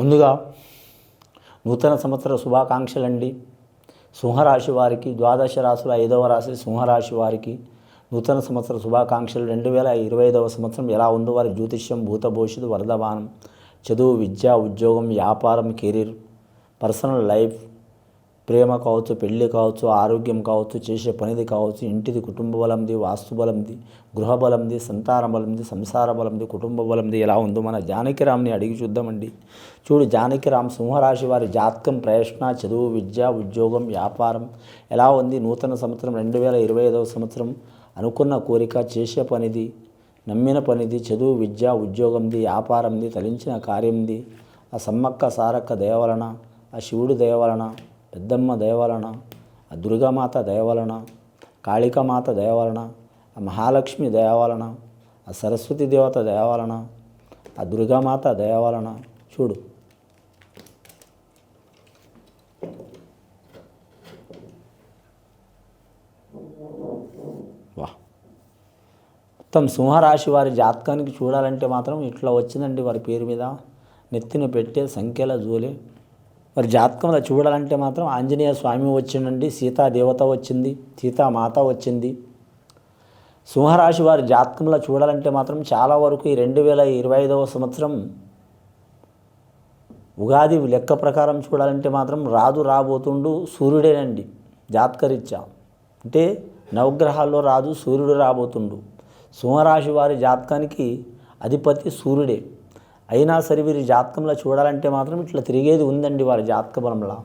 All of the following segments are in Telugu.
ముందుగా నూతన సంవత్సర శుభాకాంక్షలండి. సింహరాశి వారికి ద్వాదశ రాశుల ఐదవ రాశి సింహరాశి వారికి నూతన సంవత్సర శుభాకాంక్షలు. రెండు వేల ఇరవై ఐదవ సంవత్సరం ఎలా ఉందో వారి జ్యోతిష్యం భూత భవిష్యత్తు వరదవానం చదువు విద్య ఉద్యోగం వ్యాపారం కెరీర్ పర్సనల్ లైఫ్ ప్రేమ కావచ్చు పెళ్ళి కావచ్చు ఆరోగ్యం కావచ్చు చేసే పనిది కావచ్చు ఇంటిది కుటుంబ బలంది వాస్తు బలంది గృహ బలంది సంతాన బలంది సంసార బలంది కుటుంబ బలంది ఎలా ఉందో మన జానకిరామ్ని అడిగి చూద్దామండి. చూడు జానకిరామ్ సింహరాశి వారి జాతకం ప్రయత్న చదువు విద్య ఉద్యోగం వ్యాపారం ఎలా ఉంది? నూతన సంవత్సరం రెండు వేల ఇరవై ఐదవ సంవత్సరం అనుకున్న కోరిక చేసే పనిది నమ్మిన పనిది చదువు విద్య ఉద్యోగంది వ్యాపారంది తలించిన కార్యంది ఆ సమ్మక్క సారక్క దయవలన ఆ శివుడి దయవలన పెద్దమ్మ దయవలన ఆ దుర్గామాత దయవలన కాళికామాత దయవలన ఆ మహాలక్ష్మి దయవలన ఆ సరస్వతి దేవత దయవలన ఆ దుర్గామాత దయవలన. చూడు. వా. మొత్తం సింహరాశి వారి జాతకానికి చూడాలంటే మాత్రం ఇట్లా వచ్చిందండి వారి పేరు మీద. నెత్తిన పెట్టే సంఖ్యల జోలే. వారి జాతకంలో చూడాలంటే మాత్రం ఆంజనేయ స్వామి వచ్చిందండి సీతాదేవత వచ్చింది సీతామాత వచ్చింది. సింహరాశి వారి జాతకంలో చూడాలంటే మాత్రం చాలా వరకు ఈ రెండు వేల ఇరవై ఐదవ సంవత్సరం ఉగాది లెక్క ప్రకారం చూడాలంటే మాత్రం రాదు రాబోతుండు సూర్యుడేనండి జాతకరీత్యా. అంటే నవగ్రహాల్లో రాజు సూర్యుడు రాబోతుండు. సింహరాశి వారి జాతకానికి అధిపతి సూర్యుడే. అయినా సరే వీరి జాతకంలో చూడాలంటే మాత్రం ఇట్లా తిరిగేది ఉందండి వారి జాతక బలంలో.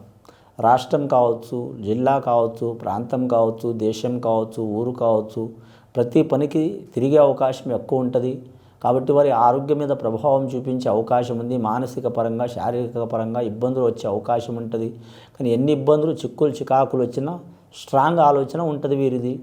రాష్ట్రం కావచ్చు జిల్లా కావచ్చు ప్రాంతం కావచ్చు దేశం కావచ్చు ఊరు కావచ్చు ప్రతి పనికి తిరిగే అవకాశం ఎక్కువ ఉంటుంది. కాబట్టి వారి ఆరోగ్యం మీద ప్రభావం చూపించే అవకాశం ఉంది. మానసిక పరంగా శారీరక పరంగా ఇబ్బందులు వచ్చే అవకాశం ఉంటుంది. కానీ ఎన్ని ఇబ్బందులు చిక్కులు చికాకులు వచ్చినా స్ట్రాంగ్ ఆలోచన ఉంటుంది వీరిది.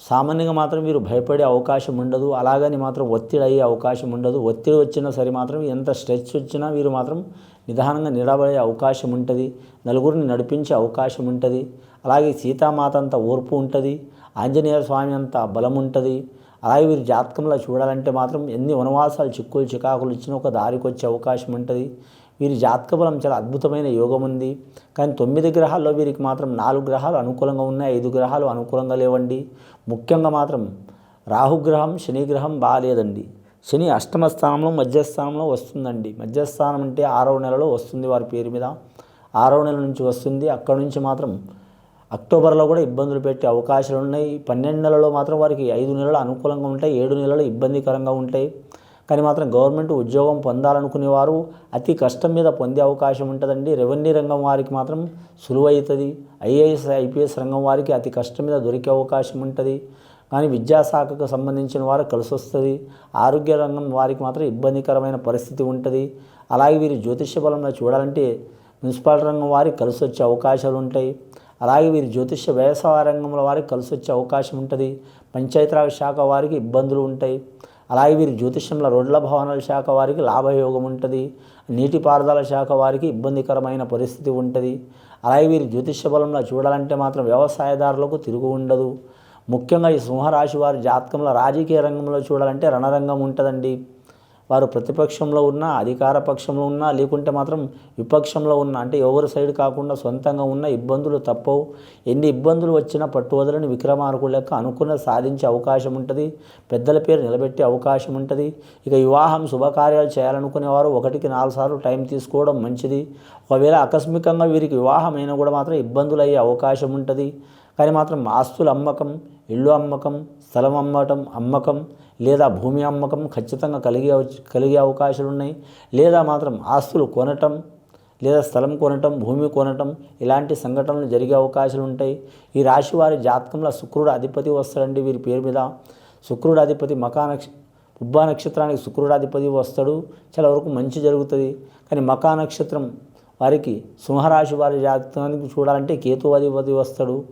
సామాన్యంగా మాత్రం మీరు భయపడే అవకాశం ఉండదు. అలాగని మాత్రం ఒత్తిడి అయ్యే అవకాశం ఉండదు. ఒత్తిడి వచ్చినా సరే మాత్రం ఎంత స్ట్రెచ్ వచ్చినా మీరు మాత్రం నిదానంగా నిలబడే అవకాశం ఉంటుంది. నలుగురిని నడిపించే అవకాశం ఉంటుంది. అలాగే సీతామాత అంత ఓర్పు ఉంటుంది. ఆంజనేయ స్వామి అంత బలం ఉంటుంది. అలాగే వీరి జాతకంలో చూడాలంటే మాత్రం ఎన్ని వనవాసాలు చిక్కులు చికాకులు ఇచ్చినా ఒక దారికి వచ్చే అవకాశం ఉంటుంది. వీరి జాతక బలం చాలా అద్భుతమైన యోగం ఉంది. కానీ తొమ్మిది గ్రహాల్లో వీరికి మాత్రం నాలుగు గ్రహాలు అనుకూలంగా ఉన్నాయి. ఐదు గ్రహాలు అనుకూలంగా లేవండి. ముఖ్యంగా మాత్రం రాహుగ్రహం శనిగ్రహం బాగాలేదండి. శని అష్టమ స్థానంలో మధ్యస్థానంలో వస్తుందండి. మధ్యస్థానం అంటే ఆరవ నెలలో వస్తుంది వారి పేరు మీద. ఆరవ నెల నుంచి వస్తుంది. అక్కడ నుంచి మాత్రం అక్టోబర్లో కూడా ఇబ్బందులు పెట్టే అవకాశాలు ఉన్నాయి. పన్నెండు నెలలో మాత్రం వారికి ఐదు నెలలు అనుకూలంగా ఉంటాయి. ఏడు నెలలు ఇబ్బందికరంగా ఉంటాయి. కానీ మాత్రం గవర్నమెంట్ ఉద్యోగం పొందాలనుకునేవారు అతి కష్టం మీద పొందే అవకాశం ఉంటుందండి. రెవెన్యూ రంగం వారికి మాత్రం సులువవుతుంది ఐఏఎస్ ఐపీఎస్ రంగం వారికి అతి కష్టం మీద దొరికే అవకాశం ఉంటుంది. కానీ విద్యాశాఖకు సంబంధించిన వారు కలిసి వస్తుంది ఆరోగ్య రంగం వారికి మాత్రం ఇబ్బందికరమైన పరిస్థితి ఉంటుంది. అలాగే వీరి జ్యోతిష్య బలంలో చూడాలంటే మున్సిపల్ రంగం వారికి కలిసి వచ్చే అవకాశాలు ఉంటాయి. అలాగే వీరి జ్యోతిష్య వ్యవసాయ రంగంలో వారికి కలిసి వచ్చే అవకాశం ఉంటుంది. పంచాయతీరాజ్ శాఖ వారికి ఇబ్బందులు ఉంటాయి. అలాగే వీరి జ్యోతిష్యంలో రోడ్ల భవనాల శాఖ వారికి లాభయోగం ఉంటుంది నీటిపారుదల శాఖ వారికి ఇబ్బందికరమైన పరిస్థితి ఉంటుంది. అలాగే వీరి జ్యోతిష్య బలంలో చూడాలంటే మాత్రం వ్యవసాయదారులకు తిరుగు ఉండదు. ముఖ్యంగా ఈ సింహరాశి వారి జాతకంలో రాజకీయ రంగంలో చూడాలంటే రణరంగం ఉంటుందండి. వారు ప్రతిపక్షంలో ఉన్నా అధికార పక్షంలో ఉన్నా లేకుంటే మాత్రం విపక్షంలో ఉన్న అంటే ఎవరి సైడ్ కాకుండా సొంతంగా ఉన్న ఇబ్బందులు తప్పవు. ఎన్ని ఇబ్బందులు వచ్చినా పట్టువదలని విక్రమార్కుడు లెక్క అనుకున్న సాధించే అవకాశం ఉంటుంది. పెద్దల పేరు నిలబెట్టే అవకాశం ఉంటుంది. ఇక వివాహం శుభకార్యాలు చేయాలనుకునేవారు ఒకటికి నాలుగు సార్లు టైం తీసుకోవడం మంచిది. ఒకవేళ ఆకస్మికంగా వీరికి వివాహం అయినా కూడా మాత్రం ఇబ్బందులు అయ్యే అవకాశం ఉంటుంది. కానీ మాత్రం ఆస్తుల అమ్మకం ఇల్లు అమ్మకం స్థలం అమ్మటం అమ్మకం లేదా భూమి అమ్మకం ఖచ్చితంగా కలిగే కలిగే అవకాశాలు ఉన్నాయి లేదా మాత్రం ఆస్తులు కొనటం లేదా స్థలం కొనటం భూమి కొనటం ఇలాంటి సంఘటనలు జరిగే అవకాశాలు ఉంటాయి ఈ రాశి వారి జాతకంలో శుక్రుడు అధిపతి వస్తాడండి వీరి పేరు మీద. శుక్రుడు అధిపతి మకా నక్ష ఉబ్బా నక్షత్రానికి శుక్రుడు అధిపతి వస్తాడు. చాలా వరకు మంచి జరుగుతుంది. కానీ మకా నక్షత్రం వారికి సింహరాశి వారి జాతకానికి చూడాలంటే కేతు అధిపతి వస్తాడు.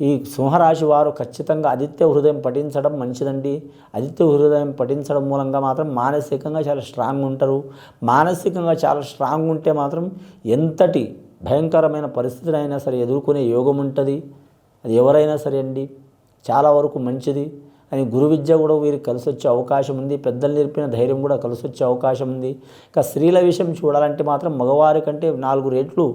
ఈ సింహరాశి వారు ఖచ్చితంగా ఆదిత్య హృదయం పఠించడం మంచిదండి. ఆదిత్య హృదయం పఠించడం మూలంగా మాత్రం మానసికంగా చాలా స్ట్రాంగ్ ఉంటారు. మానసికంగా చాలా స్ట్రాంగ్ ఉంటే మాత్రం ఎంతటి భయంకరమైన పరిస్థితినైనా సరే ఎదుర్కొనే యోగం ఉంటుంది. అది ఎవరైనా సరే అండి. చాలా వరకు మంచిది. అని గురు విద్య కూడా వీరికి కలిసి వచ్చే అవకాశం ఉంది. పెద్దలు నేర్పిన ధైర్యం కూడా కలిసి వచ్చే అవకాశం ఉంది. ఇంకా స్త్రీల విషయం చూడాలంటే మాత్రం మగవారి కంటే నాలుగు రేట్లు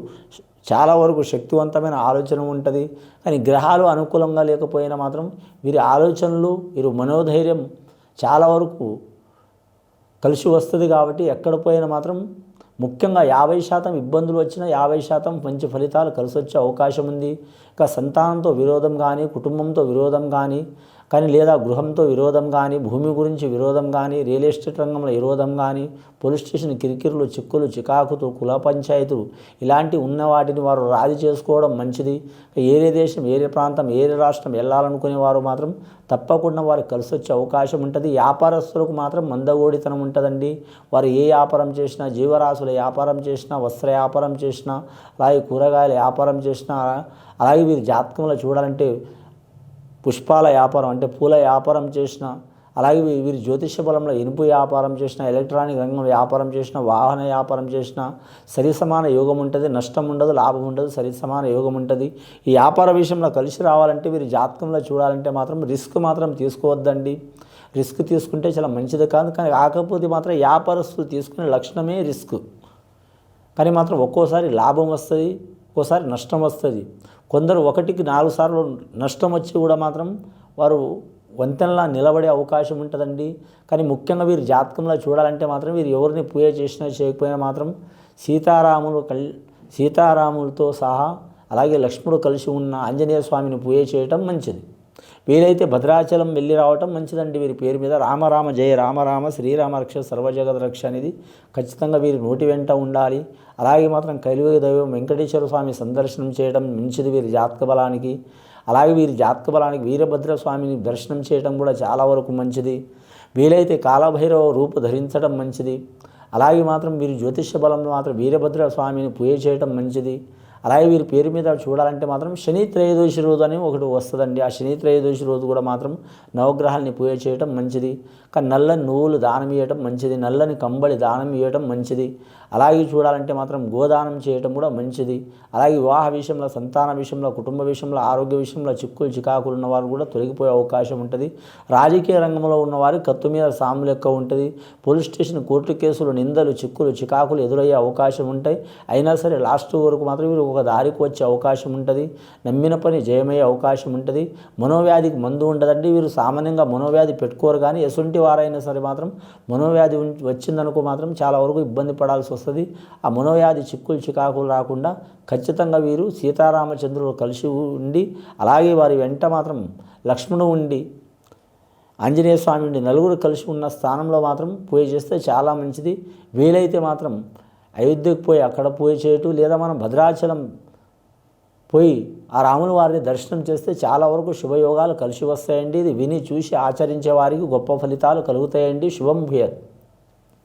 చాలా వరకు శక్తివంతమైన ఆలోచన ఉంటుంది. కానీ గ్రహాలు అనుకూలంగా లేకపోయినా మాత్రం వీరి ఆలోచనలు వీరి మనోధైర్యం చాలా వరకు కలిసి వస్తుంది కాబట్టి ఎక్కడ పోయినా మాత్రం ముఖ్యంగా యాభై శాతం ఇబ్బందులు వచ్చినా యాభై శాతం మంచి ఫలితాలు కలిసి వచ్చే అవకాశం ఉంది. ఇంకా సంతానంతో విరోధం కానీ కుటుంబంతో విరోధం కానీ కానీ లేదా గృహంతో విరోధం కానీ భూమి గురించి విరోధం కానీ రియల్ ఎస్టేట్ రంగంలో విరోధం కానీ పోలీస్ స్టేషన్ కిరికిరులు చిక్కులు చికాకులు కుల పంచాయతీలు ఇలాంటి ఉన్న వాటిని వారు రాజీ చేసుకోవడం మంచిది. ఏరే దేశం ఏరే ప్రాంతం ఏరే రాష్ట్రం వెళ్ళాలనుకునే వారు మాత్రం తప్పకుండా వారికి కలిసి వచ్చే అవకాశం ఉంటుంది. వ్యాపారస్తులకు మాత్రం మందగోడితనం ఉంటుందండి. వారు ఏ వ్యాపారం చేసినా జీవరాశుల వ్యాపారం చేసినా వస్త్ర వ్యాపారం చేసినా అలాగే కూరగాయల వ్యాపారం చేసినా అలాగే వీరి జాతకంలో చూడాలంటే పుష్పాల వ్యాపారం అంటే పూల వ్యాపారం చేసిన అలాగే వీరి జ్యోతిష్య బలంలో ఇనుపు వ్యాపారం చేసిన ఎలక్ట్రానిక్ రంగం వ్యాపారం చేసిన వాహన వ్యాపారం చేసిన సరి సమాన యోగం ఉంటుంది నష్టం ఉండదు లాభం ఉండదు సరి సమాన యోగం ఉంటుంది. ఈ వ్యాపార విషయంలో కలిసి రావాలంటే వీరి జాతకంలో చూడాలంటే మాత్రం రిస్క్ మాత్రం తీసుకోవద్దండి. రిస్క్ తీసుకుంటే చాలా మంచిది కాదు కానీ కాకపోతే మాత్రం వ్యాపారస్తులు తీసుకునే లక్షణమే రిస్క్. కానీ మాత్రం ఒక్కోసారి లాభం వస్తుంది ఒక్కోసారి నష్టం వస్తుంది. కొందరు ఒకటికి నాలుగు సార్లు నష్టం వచ్చి కూడా మాత్రం వారు వంతెనలా నిలబడే అవకాశం ఉంటుందండి. కానీ ముఖ్యంగా వీరు జాతకంలో చూడాలంటే మాత్రం వీరు ఎవరిని పూజ చేసినా చేయకపోయినా మాత్రం సీతారాములు కల్ సీతారాములతో సహా అలాగే లక్ష్మణుడు కలిసి ఉన్న ఆంజనేయ స్వామిని పూజ చేయటం మంచిది. వీలైతే భద్రాచలం వెళ్ళి రావటం మంచిదండి వీరి పేరు మీద. రామరామ జయ రామరామ శ్రీరామ రక్ష రక్ష అనేది ఖచ్చితంగా వీరి నోటి వెంట ఉండాలి. అలాగే మాత్రం కలియుగ దైవం వెంకటేశ్వర స్వామి సందర్శనం చేయడం మంచిది వీరి జాతక బలానికి. అలాగే వీరి జాతక బలానికి వీరభద్ర స్వామిని దర్శనం చేయడం కూడా చాలా వరకు మంచిది. వీలైతే కాలభైరవ రూపు ధరించడం మంచిది. అలాగే మాత్రం వీరి జ్యోతిష్య బలంలో మాత్రం వీరభద్ర స్వామిని పూజ చేయడం మంచిది. అలాగే వీరి పేరు మీద చూడాలంటే మాత్రం శని త్రయోదశి రోజు అని ఒకటి వస్తుందండి. ఆ శని త్రయోదశి రోజు కూడా మాత్రం నవగ్రహాల్ని పూజ చేయటం మంచిది. కానీ నల్లని నువ్వులు దానం ఇవ్వటం మంచిది నల్లని కంబళి దానం ఇవ్వటం మంచిది. అలాగే చూడాలంటే మాత్రం గోదానం చేయటం కూడా మంచిది. అలాగే వివాహ విషయంలో సంతాన విషయంలో కుటుంబ విషయంలో ఆరోగ్య విషయంలో చిక్కులు చికాకులు ఉన్నవారు కూడా తొలగిపోయే అవకాశం ఉంటుంది. రాజకీయ రంగంలో ఉన్నవారు కత్తు మీద సాము లెక్క ఉంటుంది. పోలీస్ స్టేషన్ కోర్టు కేసులు నిందలు చిక్కులు చికాకులు ఎదురయ్యే అవకాశం ఉంటాయి. అయినా సరే లాస్ట్ వరకు మాత్రం వీరు ఒక దారికి వచ్చే అవకాశం ఉంటుంది. నమ్మిన పని జయమయ్యే అవకాశం ఉంటుంది. మనోవ్యాధికి మందు ఉండదండి. వీరు సామాన్యంగా మనోవ్యాధి పెట్టుకోరు కానీ ఎసుంటి వారైనా సరే మాత్రం మనోవ్యాధి ఉం- వచ్చిందనుకో మాత్రం చాలా వరకు ఇబ్బంది పడాల్సి వస్తుంది. ఆ మనోవ్యాధి చిక్కులు చికాకులు రాకుండా ఖచ్చితంగా వీరు సీతారామచంద్రులు కలిసి ఉండి అలాగే వారి వెంట మాత్రం లక్ష్మణుడు ఉండి ఆంజనేయ స్వామి ఉండి నలుగురు కలిసి ఉన్న స్థానంలో మాత్రం పూజ చేస్తే చాలా మంచిది. వీలైతే మాత్రం అయోధ్యకు పోయి అక్కడ పూజ చేయటం లేదా మనం భద్రాచలం పోయి ఆ రాముల వారిని దర్శనం చేస్తే చాలా వరకు శుభయోగాలు కలిసి వస్తాయండి. ఇది విని చూసి ఆచరించే వారికి గొప్ప ఫలితాలు కలుగుతాయండి. శుభం భూయత్.